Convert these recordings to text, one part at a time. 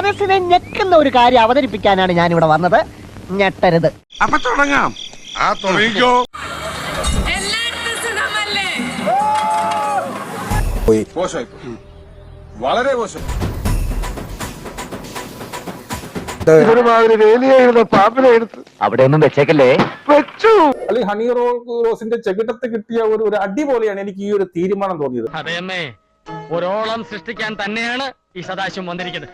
മനസ്സിനെ ഞെക്കുന്ന ഒരു കാര്യം അവതരിപ്പിക്കാനാണ് ഞാൻ ഇവിടെ വന്നത്. ഞെട്ടരുത്. അപ്പൊ തുടങ്ങാം. ആ തുടങ്ങിക്കോ. മോശമായി വളരെ മോശം. അവിടെ ഒന്നും വെച്ചേക്കല്ലേ? അല്ലെങ്കിൽ ഹണി റോ റോസിന്റെ ചെകിട്ടത്ത് കിട്ടിയ ഒരു അടിപൊളിയാണ് എനിക്ക് ഈ ഒരു തീരുമാനം തോന്നിയത്. അതെയമ്മേ ഒരോളം സൃഷ്ടിക്കാൻ തന്നെയാണ് ഈ സദാശിവം വന്നിരിക്കുന്നത്.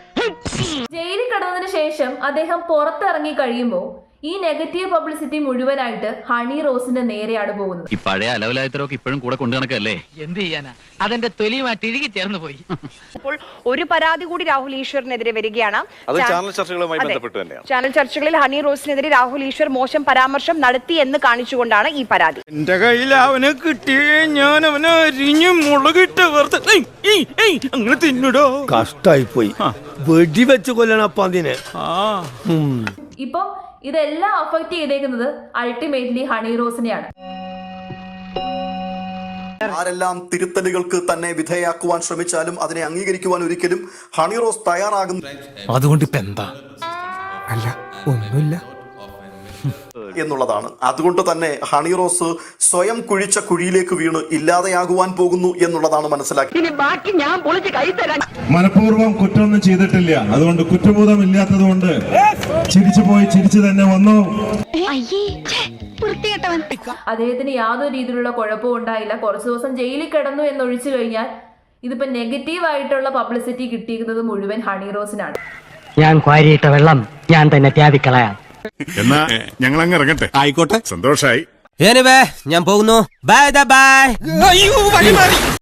ജയിലിൽ കടന്നതിന് ശേഷം അദ്ദേഹം പുറത്തിറങ്ങി കഴിയുമ്പോൾ ഈ നെഗറ്റീവ് പബ്ലിസിറ്റി മുഴുവനായിട്ട് ഹണി റോസിന്റെ നേരെയാണ് പോകുന്നത്. ഈ പഴയ അലവലായത്തരൊക്കെ ഇപ്പോഴും കൂടെ കൊണ്ടു നടക്കല്ലേ? എന്ത് ചെയ്യാനാ? അതെന്റെ തൊലിയുമായിട്ട് ഇഴുകി ചേർന്ന് പോയി. അപ്പോൾ ഒരു പരാതി കൂടി രാഹുൽ ഈശ്വറിനെതിരെ വരികയാണ്. അത് ചാനൽ ചർച്ചകളുമായി അതെ. ബന്ധപ്പെട്ട് തന്നെയാണ്. ചാനൽ ചർച്ചകളിൽ ഹണി റോസിനെതിരെ രാഹുൽ ഈശ്വർ മോശം പരാമർശം നടത്തി എന്ന് കാണിച്ചുകൊണ്ടാണ് ഈ പരാതി. എന്റെ കയ്യിൽ അവനെ കിട്ടിയേ ഞാൻ അവനെ അരിഞ്ഞു മുളകിട്ട് വെറുതെ ഏയ്, ഏയ്, ഏയ്, അങ്ങനെ തിന്നിടോ. കഷ്ടായി പോയി വെടിവെച്ച് കൊല്ലണപ്പ അതിനെ ഇപ്പം ഇതെല്ലാം അഫക്റ്റ് ചെയ്തേക്കുന്നത് അൾട്ടിമേറ്റ്ലി ഹണി റോസിനെയാണ് ആരെല്ലാം തിരുത്തലുകൾക്ക് തന്നെ വിധേയാക്കുവാൻ ശ്രമിച്ചാലും അതിനെ അംഗീകരിക്കുവാൻ ഒരിക്കലും ഹണി റോസ് തയ്യാറാകും അതുകൊണ്ട് ഇപ്പൊ എന്താ അല്ല ഒന്നുമില്ല. എന്നുള്ളതാണ്. അതുകൊണ്ട് തന്നെ ഹണി റോസ് സ്വയം കുഴിച്ച കുഴിയിലേക്ക് വീണ് ഇല്ലാതെയാകുവാൻ പോകുന്നു എന്നുള്ളതാണ് മനസ്സിലാക്കി ഇനി ബാക്കി ഞാൻ പൊളിച്ച് കൈ തരാൻ മനഃപൂർവം കുറ്റമൊന്നും ചെയ്തിട്ടില്ല. അതുകൊണ്ട് കുറ്റബോധം ഇല്ലാത്തത് കൊണ്ട് ചിരിച്ചു പോയി ചിരിച്ചു തന്നെ വന്നു. അദ്ദേഹത്തിന് യാതൊരു രീതിയിലുള്ള കുഴപ്പവും ഉണ്ടായില്ല. കുറച്ച് ദിവസം ജയിലിൽ കിടന്നു എന്നൊഴിച്ചു കഴിഞ്ഞാൽ ഇതിപ്പോ നെഗറ്റീവ് ആയിട്ടുള്ള പബ്ലിസിറ്റി കിട്ടിയിരിക്കുന്നത് മുഴുവൻ ഹണി റോസിനാണ്. ഞാൻ വെള്ളം ഞാൻ തന്നെ ത്യാവിക്കളയാം എന്നാ ഞങ്ങൾ അങ്ങ് ഇറങ്ങട്ടെ. ആയിക്കോട്ടെ. സന്തോഷായി. ഞാൻ പോകുന്നു. Bye bye